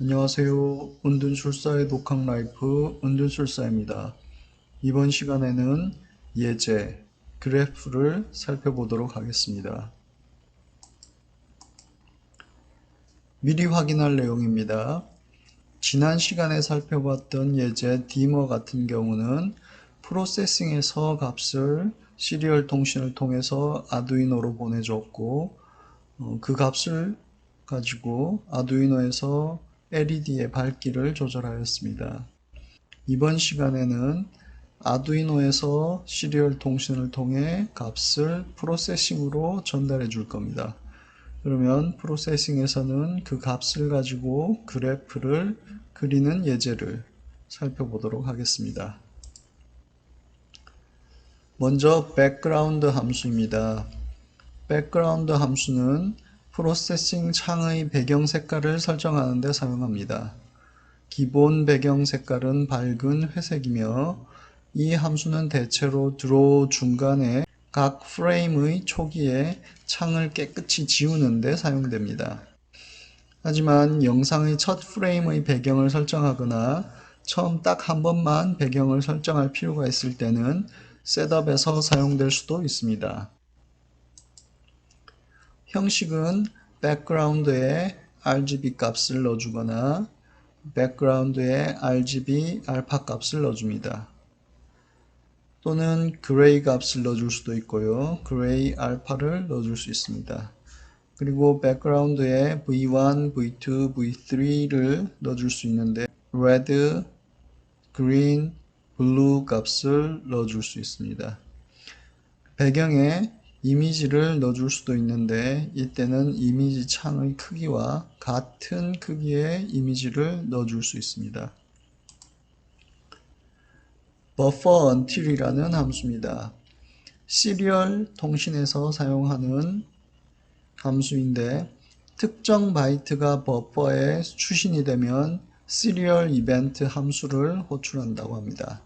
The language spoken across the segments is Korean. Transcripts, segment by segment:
안녕하세요. 은둔술사의 독학 라이프 은둔술사입니다. 이번 시간에는 예제, 그래프를 살펴보도록 하겠습니다. 미리 확인할 내용입니다. 지난 시간에 살펴봤던 예제 디머 같은 경우는 프로세싱에서 값을 시리얼 통신을 통해서 아두이노로 보내줬고 어, 그 값을 가지고 아두이노에서 LED의 밝기를 조절하였습니다. 이번 시간에는 아두이노에서 시리얼 통신을 통해 값을 프로세싱으로 전달해 줄 겁니다. 그러면 프로세싱에서는 그 값을 가지고 그래프를 그리는 예제를 살펴보도록 하겠습니다. 먼저 백그라운드 함수입니다. 백그라운드 함수는 프로세싱 창의 배경 색깔을 설정하는 데 사용합니다. 기본 배경 색깔은 밝은 회색이며 이 함수는 대체로 드로우 중간에 각 프레임의 초기에 창을 깨끗이 지우는 데 사용됩니다. 하지만 영상의 첫 프레임의 배경을 설정하거나 처음 딱 한 번만 배경을 설정할 필요가 있을 때는 셋업에서 사용될 수도 있습니다. 형식은 background에 RGB 값을 넣어주거나 background에 RGB 알파 값을 넣어줍니다. 또는 그레이 값을 넣어줄 수도 있고요. 그레이 알파를 넣어줄 수 있습니다. 그리고 background에 V1, V2, V3를 넣어줄 수 있는데 red, green, blue 값을 넣어줄 수 있습니다. 배경에 이미지를 넣어줄 수도 있는데 이때는 이미지 창의 크기와 같은 크기의 이미지를 넣어줄 수 있습니다. buffer until이라는 함수입니다. 시리얼 통신에서 사용하는 함수인데 특정 바이트가 버퍼에 추신이 되면 시리얼 이벤트 함수를 호출한다고 합니다.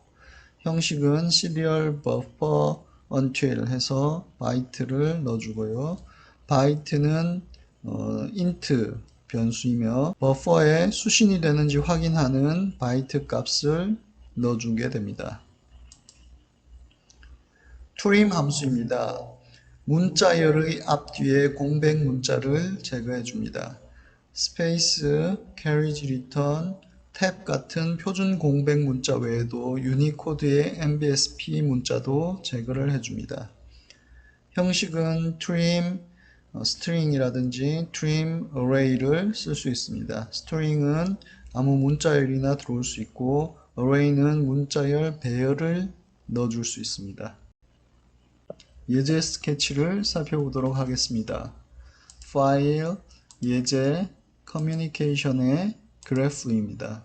형식은 시리얼 버퍼 until 해서 바이트를 넣어주고요. 바이트는 어, int 변수이며 버퍼에 수신이 되는지 확인하는 바이트 값을 넣어주게 됩니다. 트림 함수입니다. 문자 열의 앞뒤에 공백 문자를 제거해 줍니다. 스페이스, carriage return, 탭 같은 표준 공백 문자 외에도 유니코드의 MBSP 문자도 제거를 해줍니다. 형식은 trim, string이라든지 trim array를 쓸 수 있습니다. string은 아무 문자열이나 들어올 수 있고 array는 문자열 배열을 넣어줄 수 있습니다. 예제 스케치를 살펴보도록 하겠습니다. 파일, 예제, 커뮤니케이션의 그래프입니다.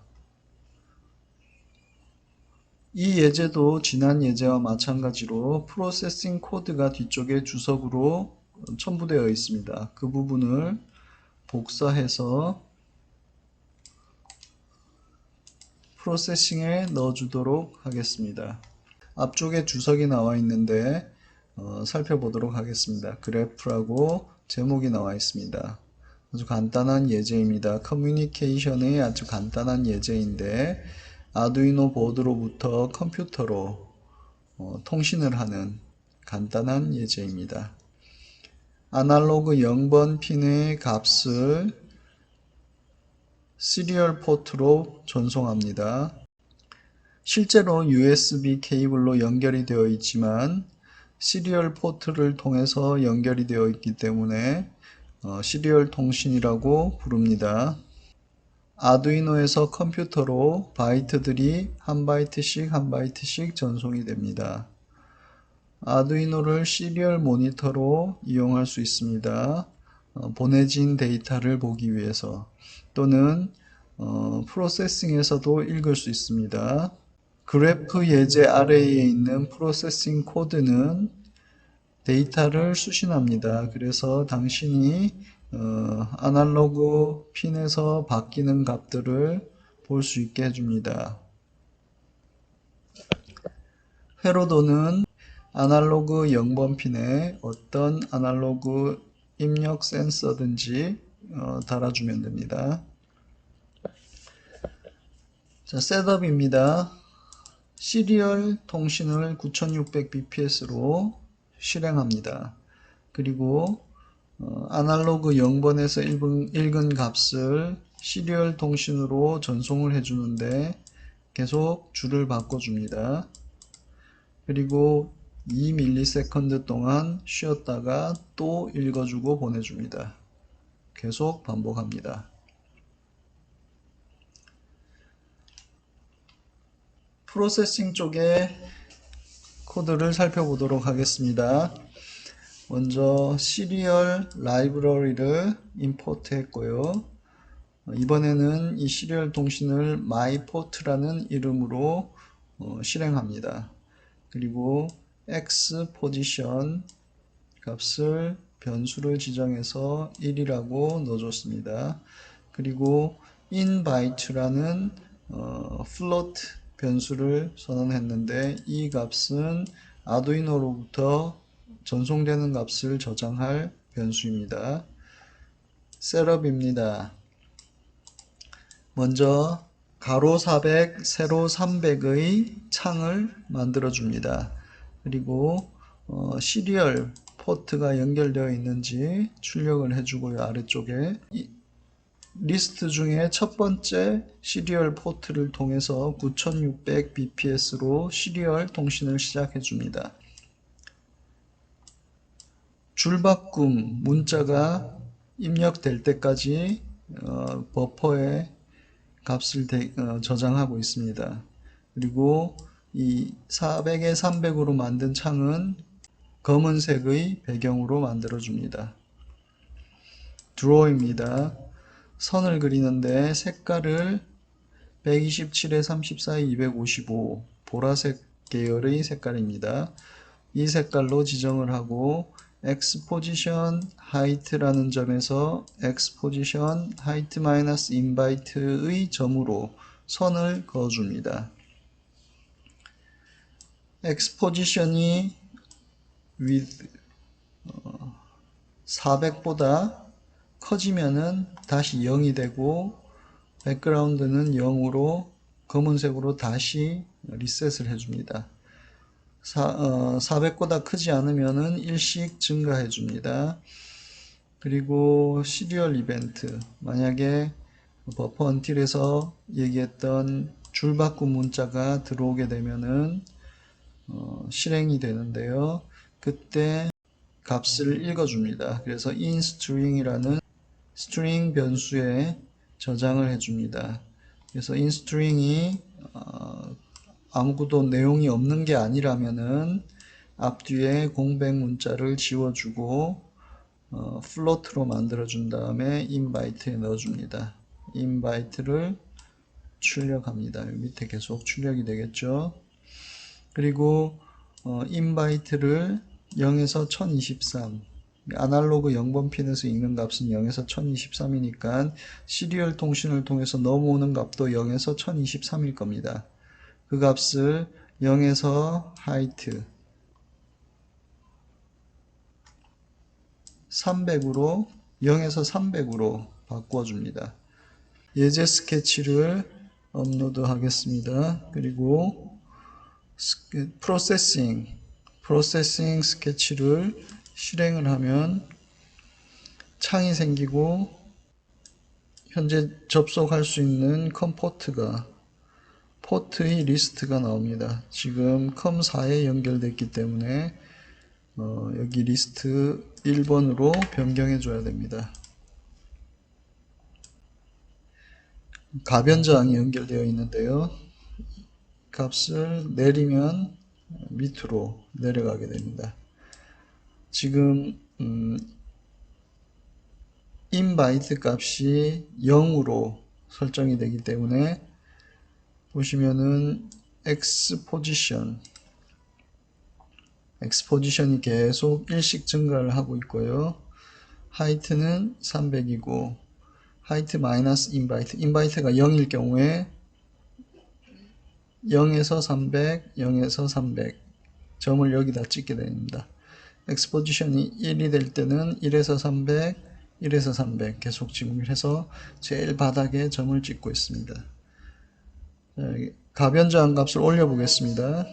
이 예제도 지난 예제와 마찬가지로 프로세싱 코드가 뒤쪽에 주석으로 첨부되어 있습니다. 그 부분을 복사해서 프로세싱에 넣어주도록 하겠습니다. 앞쪽에 주석이 나와 있는데 어, 살펴보도록 하겠습니다. 그래프라고 제목이 나와 있습니다. 아주 간단한 예제입니다. 커뮤니케이션의 아주 간단한 예제인데 아두이노 보드로부터 컴퓨터로 어, 통신을 하는 간단한 예제입니다. 아날로그 0번 핀의 값을 시리얼 포트로 전송합니다. 실제로 USB 케이블로 연결이 되어 있지만 시리얼 포트를 통해서 연결이 되어 있기 때문에 어, 시리얼 통신이라고 부릅니다. 아두이노에서 컴퓨터로 바이트들이 한 바이트씩 한 바이트씩 전송이 됩니다. 아두이노를 시리얼 모니터로 이용할 수 있습니다. 어, 보내진 데이터를 보기 위해서 또는 어, 프로세싱에서도 읽을 수 있습니다. 그래프 예제 아래에 있는 프로세싱 코드는 데이터를 수신합니다. 그래서 당신이 어, 아날로그 핀에서 바뀌는 값들을 볼 수 있게 해줍니다. 회로도는 아날로그 0번 핀에 어떤 아날로그 입력 센서든지 어, 달아주면 됩니다. 자, 셋업입니다. 시리얼 통신을 9600bps로 실행합니다. 그리고 어, 아날로그 0번에서 읽은, 읽은 값을 시리얼 통신으로 전송을 해주는데 계속 줄을 바꿔줍니다. 그리고 2ms 동안 쉬었다가 또 읽어주고 보내줍니다. 계속 반복합니다. 프로세싱 쪽에 코드를 살펴보도록 하겠습니다. 먼저 시리얼 라이브러리를 임포트 했고요. 어, 이번에는 이 시리얼 통신을 myport라는 이름으로 어, 실행합니다. 그리고 x 포지션 값을 변수를 지정해서 1이라고 넣어줬습니다. 그리고 invite라는 어, float 변수를 선언했는데 이 값은 아두이노로부터 전송되는 값을 저장할 변수입니다. 셋업입니다. 먼저 가로 400, 세로 300의 창을 만들어 줍니다. 그리고 어, 시리얼 포트가 연결되어 있는지 출력을 해주고요. 아래쪽에 이, 리스트 중에 첫 번째 시리얼 포트를 통해서 9600 bps로 시리얼 통신을 시작해 줍니다. 줄바꿈 문자가 입력될 때까지 어, 버퍼에 값을 대, 어, 저장하고 있습니다. 그리고 이 400에 300으로 만든 창은 검은색의 배경으로 만들어 줍니다. 드로우입니다. 선을 그리는데 색깔을 127에 34에 255 보라색 계열의 색깔입니다. 이 색깔로 지정을 하고 exposition height라는 점에서 exposition height minus invite의 점으로 선을 그어줍니다. exposition이 with 400보다 커지면은 다시 0이 되고 백그라운드는 0으로 검은색으로 다시 리셋을 해줍니다. 사, 어, 400보다 크지 않으면은 일씩 증가해 줍니다. 그리고 시리얼 이벤트 만약에 버퍼 언틸에서 얘기했던 줄바꿈 문자가 들어오게 되면은 어, 실행이 되는데요. 그때 값을 읽어줍니다. 그래서 inString이라는 string 변수에 저장을 해줍니다. 그래서 inString이 어, 아무것도 내용이 없는 게 아니라면은 앞뒤에 공백 문자를 지워주고 어, 플로트로 만들어 준 다음에 invite에 넣어줍니다. invite를 출력합니다. 밑에 계속 출력이 되겠죠. 그리고 어, invite를 0에서 1023 아날로그 0번 핀에서 읽는 값은 0에서 1023이니까 시리얼 통신을 통해서 넘어오는 값도 0에서 1023일 겁니다. 그 값을 0에서 height 300으로 0에서 300으로 바꿔줍니다. 예제 스케치를 업로드 하겠습니다. 그리고 프로세싱 프로세싱 스케치를 실행을 하면 창이 생기고 현재 접속할 수 있는 컴포트가 포트의 리스트가 나옵니다. 지금 컴4에 연결됐기 때문에 어, 여기 리스트 1번으로 변경해 줘야 됩니다. 가변저항이 연결되어 있는데요. 값을 내리면 밑으로 내려가게 됩니다. 지금 음, 인바이트 값이 0으로 설정이 되기 때문에 보시면은 x 포지션 x 포지션이 계속 일씩 증가를 하고 있고요. 하이트는 300이고 하이트 마이너스 인바이트 인바이트가 0일 경우에 0에서 300, 0에서 300 점을 여기다 찍게 됩니다. 엑스포지션이 1이 될 때는 1에서 300, 1에서 300 계속 지금 해서 제일 바닥에 점을 찍고 있습니다. 자, 가변 저항 값을 올려보겠습니다.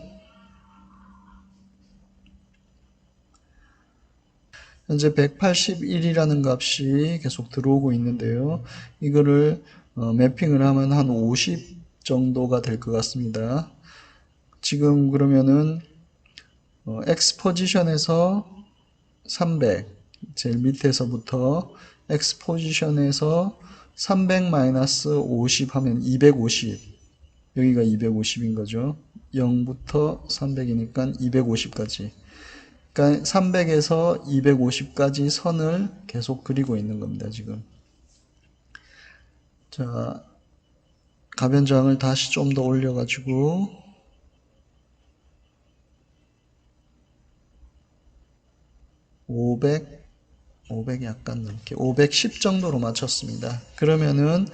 현재 181이라는 값이 계속 들어오고 있는데요. 이거를 어, 매핑을 하면 한 50 정도가 될 것 같습니다. 지금 그러면은 어, X 포지션에서 300 제일 밑에서부터 X 포지션에서 300 마이너스 50 하면 250 여기가 250인 거죠. 0부터 300이니까 250까지 그러니까 300에서 250까지 선을 계속 그리고 있는 겁니다, 지금. 자, 가변장을 다시 좀 더 올려 가지고, 500, 500 약간 넘게, 510 정도로 맞췄습니다. 그러면은,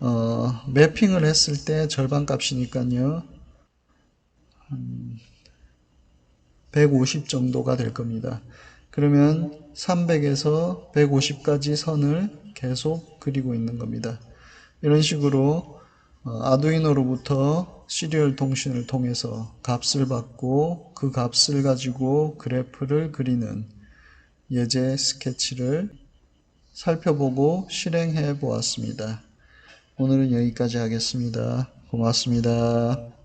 어, 매핑을 했을 때 절반 값이니까요. 150 정도가 될 겁니다. 그러면 300에서 150까지 선을 계속 그리고 있는 겁니다. 이런 식으로 어, 아두이노로부터 시리얼 통신을 통해서 값을 받고 그 값을 가지고 그래프를 그리는 예제 스케치를 살펴보고 실행해 보았습니다. 오늘은 여기까지 하겠습니다. 고맙습니다.